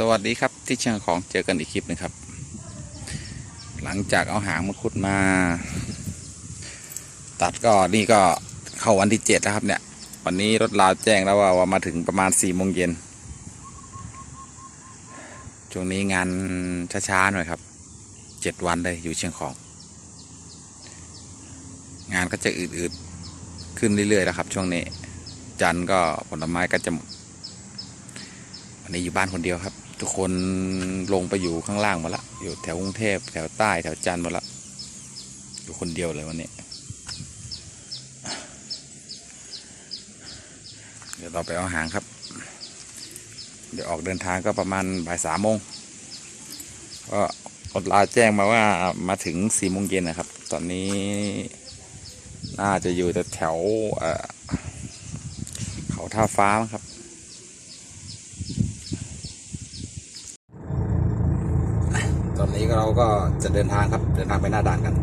สวัสดีครับที่เชียงของเจอกันอีกคลิปนึงครับ หลังจากเอาหางมาคุดมา ตัดก็นี่ก็เข้าวันที่เจ็ดแล้วครับเนี่ย วันนี้รถลาวแจ้งแล้วว่าว่ามาถึงประมาณสี่โมงเย็นช่วงนี้งานช้าๆหน่อยครับเจ็ดวันเลยอยู่เชียงของ งานก็จะอืดๆขึ้นเรื่อยๆแล้วครับ ช่วงนี้ จันทร์ก็ผลไม้ก็จะหมดวันนี้อยู่บ้านคนเดียวครับ ทุกคนลงไปอยู่ข้างล่างหมดละ อยู่แถวกรุงเทพแถวใต้แถวจันทร์หมดละ อยู่คนเดียวเลยวันนี้ เดี๋ยวเราไปเอาหางครับ เดี๋ยวออกเดินทางก็ประมาณบ่ายสามโมงก็รถลาแจ้งมาว่ามาถึงสี่โมงเย็นนะครับ ตอนนี้น่าจะอยู่แต่แถวเออเขาท่าฟ้าครับ ตอนนี้ เราก็จะเดินทางครับ เดินทางไปหน้าด่านกัน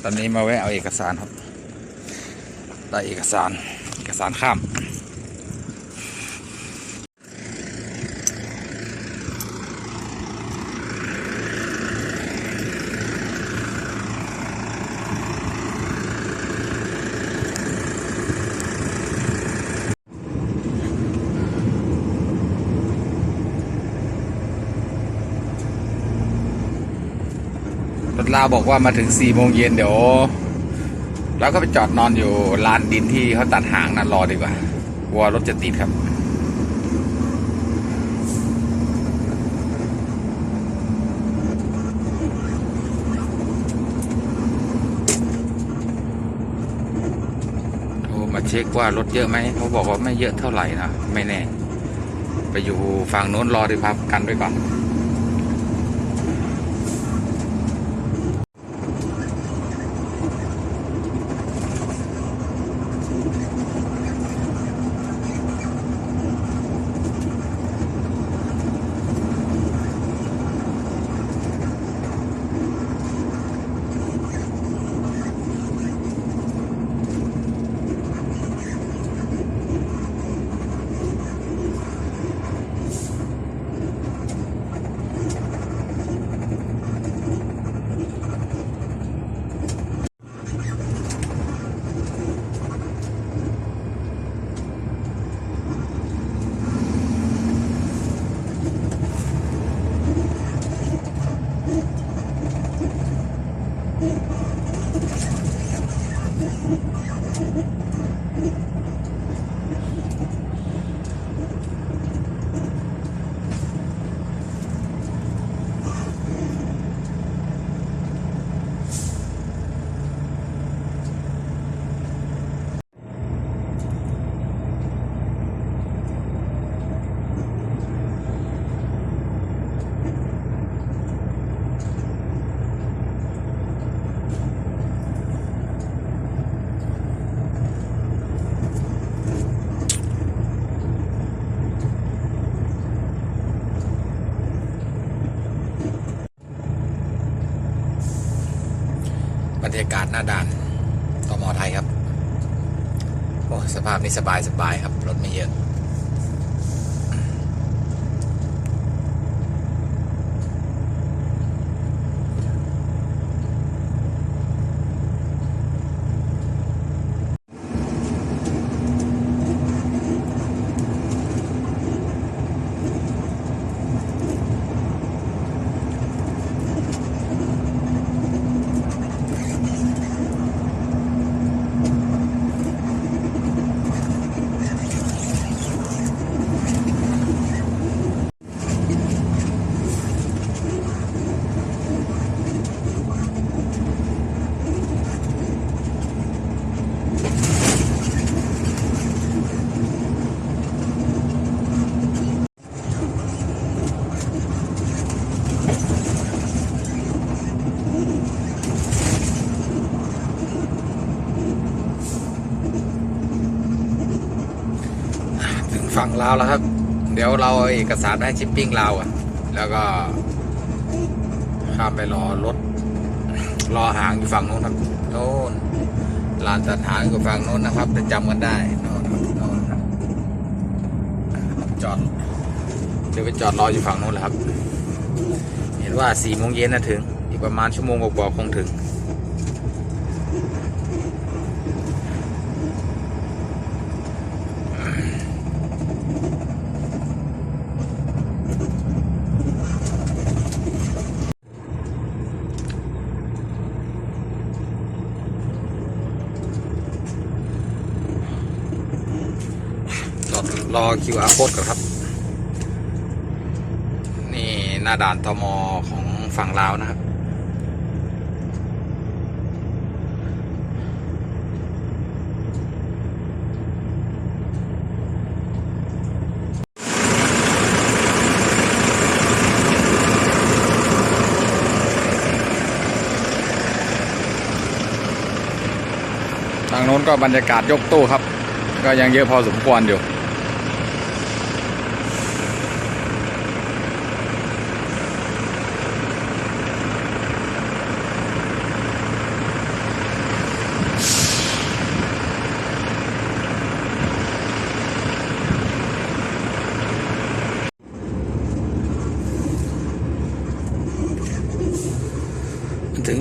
ต อนนี้มาแวะเอาเอกสารครับ ได้เอกสาร เอกสารข้าม รถลาบอกว่ามาถึงสี่โมงเย็นเดี๋ยวแล้วก็ไปจอดนอนอยู่ลานดินที่เขาตัดหางนั่นรอดีกว่ากลัวรถจะติดครับโทรมาเช็คว่ารถเยอะไหมเขาบอกว่าไม่เยอะเท่าไหร่นะ ไม่แน่ ไปอยู่ฝั่งโน้นรอดีครับกันไว้ก่อน รรยากาศหน้าด่านตมไทยครับ โอ้ สภาพนี้สบายสบายครับ รถไม่เยอะ ฝั่งลาวแล้วครับ เดี๋ยวเราเอกสารให้ชิปปิ้งลาวอะ แล้วก็ข้ามไปรอรถ รอหางอยู่ฝั่งโน้นครับโน้นลานตัดหางอยู่ฝั่งโน้นนะครับจะจำกันได้โน้นโน้นจอดเดี๋ยวไปจอดรออยู่ฝั่งโน้นแหละครับ เห็นว่าสี่โมงเย็นนะถึง อีกประมาณชั่วโมงกว่าคงถึง รอรอ QR code ก่อนครับ นี่หน้าด่านตมของฝั่งลาวนะครับ ทางโน้นก็บรรยากาศยกตู้ครับ ก็ยังเยอะพอสมควรอยู่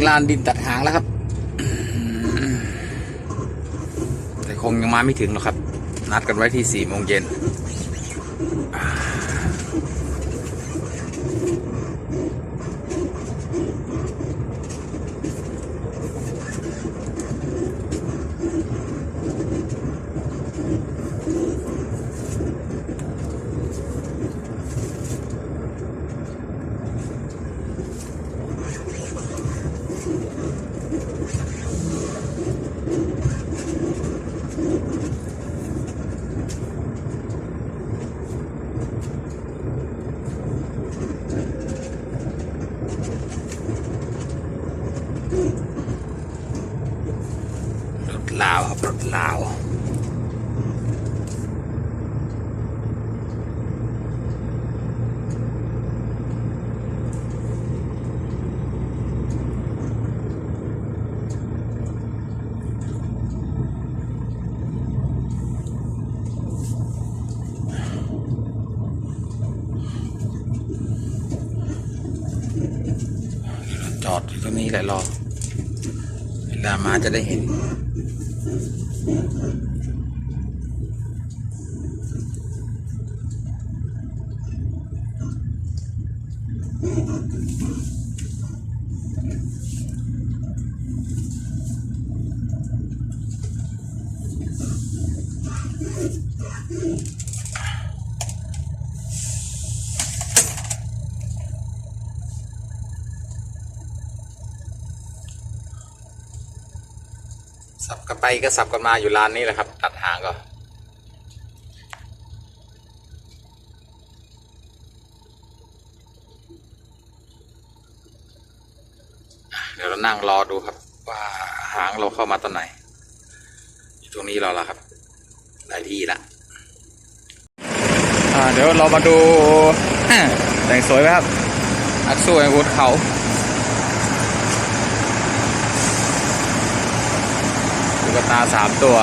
ลานดินตัดหางแล้วครับ แต่คงยังมาไม่ถึงหรอกครับ นัดกันไว้ที่สี่โมงเย็น ดอยู่ตรงนี้แหละรอเวลามาจะได้เห็น สับกันไปก็สับกันมาอยู่ร้านนี้แหละครับ ตัดหางก็เดี๋ยวเรานั่งรอดูครับ ว่าหางเราเข้ามาตอนไหนอยู่ตรงนี้เราละครับหลายที่ละเดี๋ยวเรามาดูแต่งสวยไหมครับนักสู้แห่งวุฒเขา ตุ๊กตาสามตัว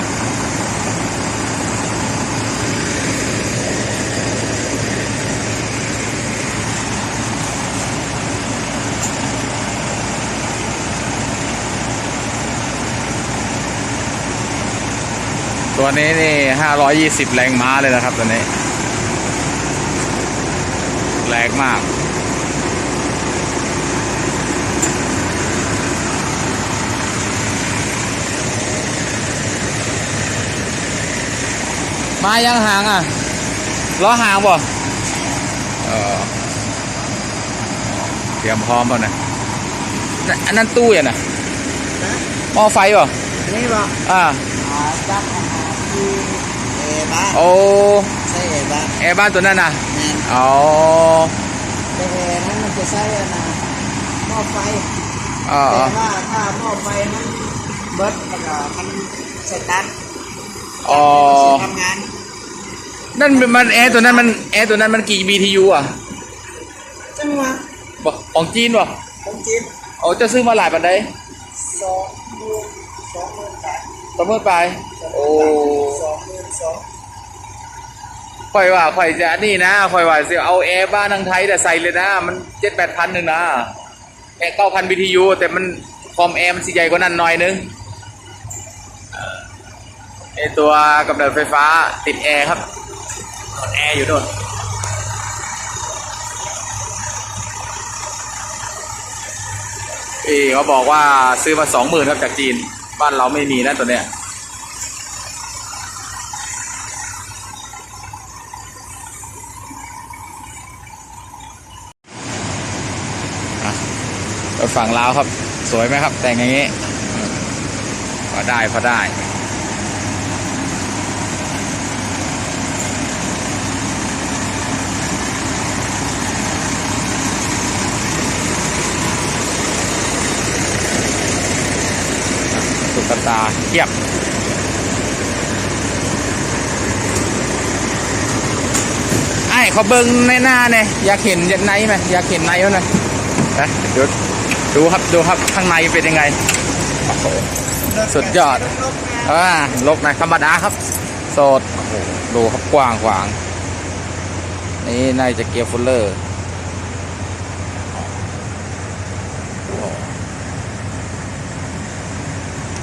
ตัวนี้นี่ห้าร้อยยี่สิบแรงม้าเลยนะครับตัวนี้ แรงมาก มายังหางอะล้อหางบ่เออเตรียมพร้อมป่ะนะนั่นอันนั้นตู้อะนะหม้อไฟป่ะนี่บอกอ่าอ่าจักอาหารที่เอบ้านโอ้ใช่เอบ้านแอร์บ้านตัวนั้นนะนี่อ๋อแต่เอนั้นมันจะใช้อะนะหม้อไฟเออแต่ว่าถ้าหม้อไฟนั้นเบิร์ดแล้วก็มันสตาร์ทอ๋อทำงาน นั่นมันแอร์ตัวนั้นมันแอร์ตัวนั้นมันกี่ BTU อะ จังหวะบอกของจีนวะของจีนเอาจะซื้อมาหลายปันไดสองหมื่นสองหมื่นแปดประเมินไป โอ้สองหมื่นสองค่อยว่าค่อยจะนี่นะค่อยว่าจะเอาแอร์บ้านทางไทยแต่ใส่เลยนะ มันเจ็ดแปดพันหนึ่งนะแอร์เก้าพัน BTU แต่มันคอมแอร์มันสีใหญ่กว่านั้นหน่อยนึงไอตัวกำเนิดไฟฟ้าติดแอร์ครับ นอนแอร์อยู่โน่นพี่เขาบอกว่าซื้อมาสองหมื่นครับจากจีน บ้านเราไม่มีนะตัวเนี้ยฝั่งลาวครับ สวยไหมครับ แต่งอย่างนี้ พอได้ พอได้ ตุ๊กตาเทียบ ไอ้เขาเบิ้งในหน้าเนี่ยอยากเห็นยันในไหมอยากเห็นในเขาหน่อยนะดูดูครับดูครับข้างในเป็นยังไงโอ้โหสุดยอดอ่าลกหนะธรรมดาครับ โสดโอ้โหดูครับกว้างขวางนี่น่าจะเกียร์ฟูลเลอร์โอ้โห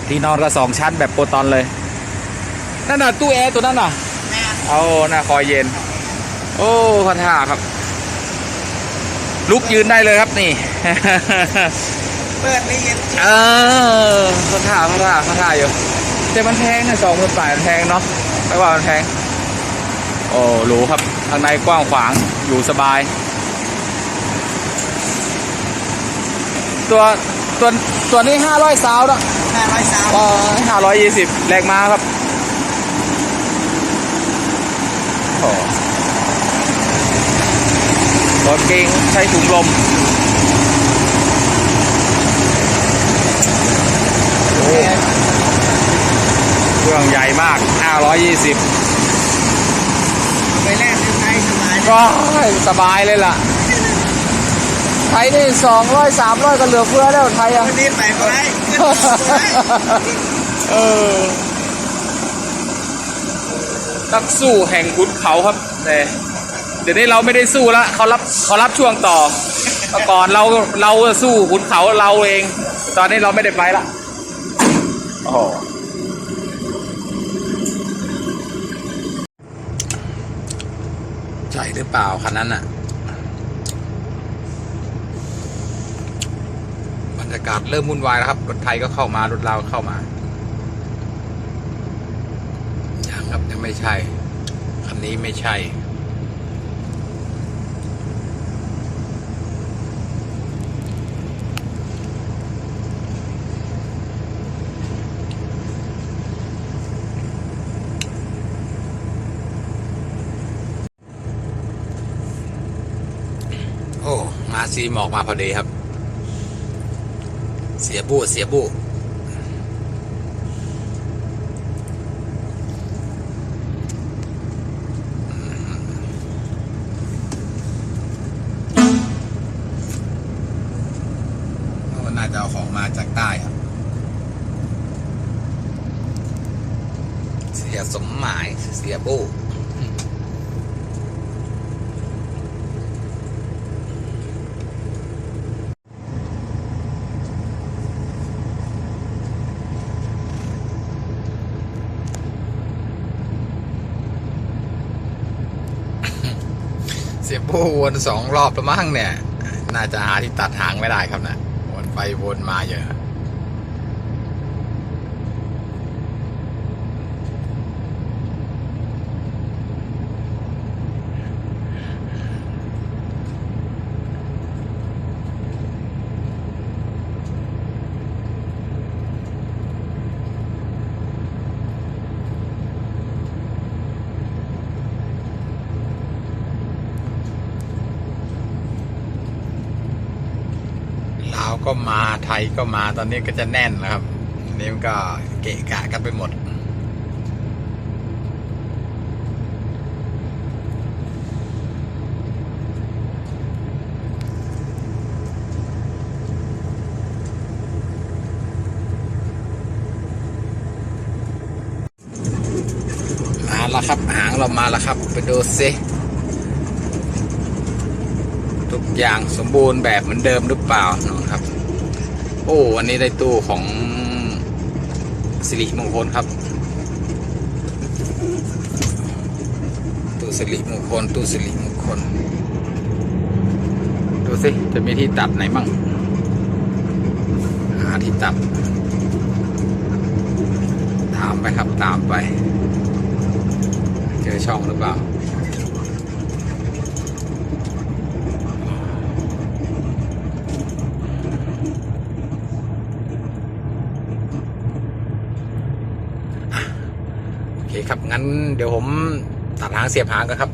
ที่นอนก็สองชั้นแบบโปรตอนเลย นั่นน่ะตู้แอร์ตัวนั้นน่ะแม่เอาหน้าคอยเย็น โอ้พันท่าครับ ลุกยืนได้เลยครับนี่ เปิดไม่เย็นเออพันท่าพันท่าพันท่าอยู่แต่มันแพงนะสองพันแปดแพงเนาะไม่ว่ามันแพง โอ้หรูครับข้างในกว้างขวางอยู่สบาย ตัวตัวตัวนี้ห้าร้อยซาวด์นะห้าร้ อยสามห้าร้อยยี่สิบแรงม้าครับโอ้รถเก่งใช้ถุงลมโอ้เครื่องใหญ่มาก 520 ไปแรกในไทยสบาย ก็สบายเลยล่ะไทยนี่200 300ก็เหลือเฟือแล้วไทยอะวันนี้ไปไปเออ นักสู้แห่งขุนเขาครับแต่เดี๋ยวนี้เราไม่ได้สู้ละเขารับเขารับช่วงต่อเมื่อก่อนเราเราสู้ขุนเขาเราเอง ตอนนี้เราไม่ได้ไปละโอ้โหใช่หรือเปล่าคันนั้นอะ รยากาศเริ่มวุ่นวายแล้วครับ รถไทยก็เข้ามารถลาวเข้ามายังครับยังไม่ใช่คันนี้ไม่ใช่โอ้ มาซีหมอกมาพอดีครับ เสียบูเสียบูน่าจะเอาของมาจากใต้ครับ เสียสมหมายเสียบูเสียบู วนสองรอบแล้วมั้งเนี่ย น่าจะหาที่ตัดหางไม่ได้ครับนะวนไปวนมาเยอะ ก็มาไทยก็มาตอนนี้ก็จะแน่นนะครับนี่มันก็เกะกะกันไปหมด มาแล้วครับหางเรามาแล้วครับ ไปดูซิทุกอย่างสมบูรณ์แบบเหมือนเดิมหรือเปล่านะครับ โอ้วันนี้ได้ตู้ของสิริมงคลครับตู้สิริมงคลตู้สิริมงคลดูสิจะมีที่ตัดไหนมั่งหาที่ตัด ตามไปครับตามไป เจอช่องหรือเปล่า โอเคครับ งั้นเดี๋ยวผมตัดหางเสียบหางกันครับ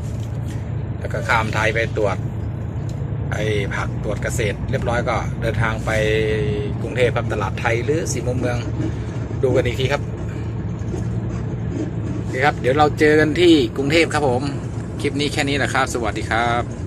แล้วก็ข้ามไทยไปตรวจ ไอ้ผักตรวจเกษตร เรียบร้อยก็เดินทางไปกรุงเทพครับตลาดไทยหรือสีมุมเมืองดูกันอีกทีครับโอเคครับ เดี๋ยวเราเจอกันที่กรุงเทพครับผม คลิปนี้แค่นี้แหละครับ สวัสดีครับ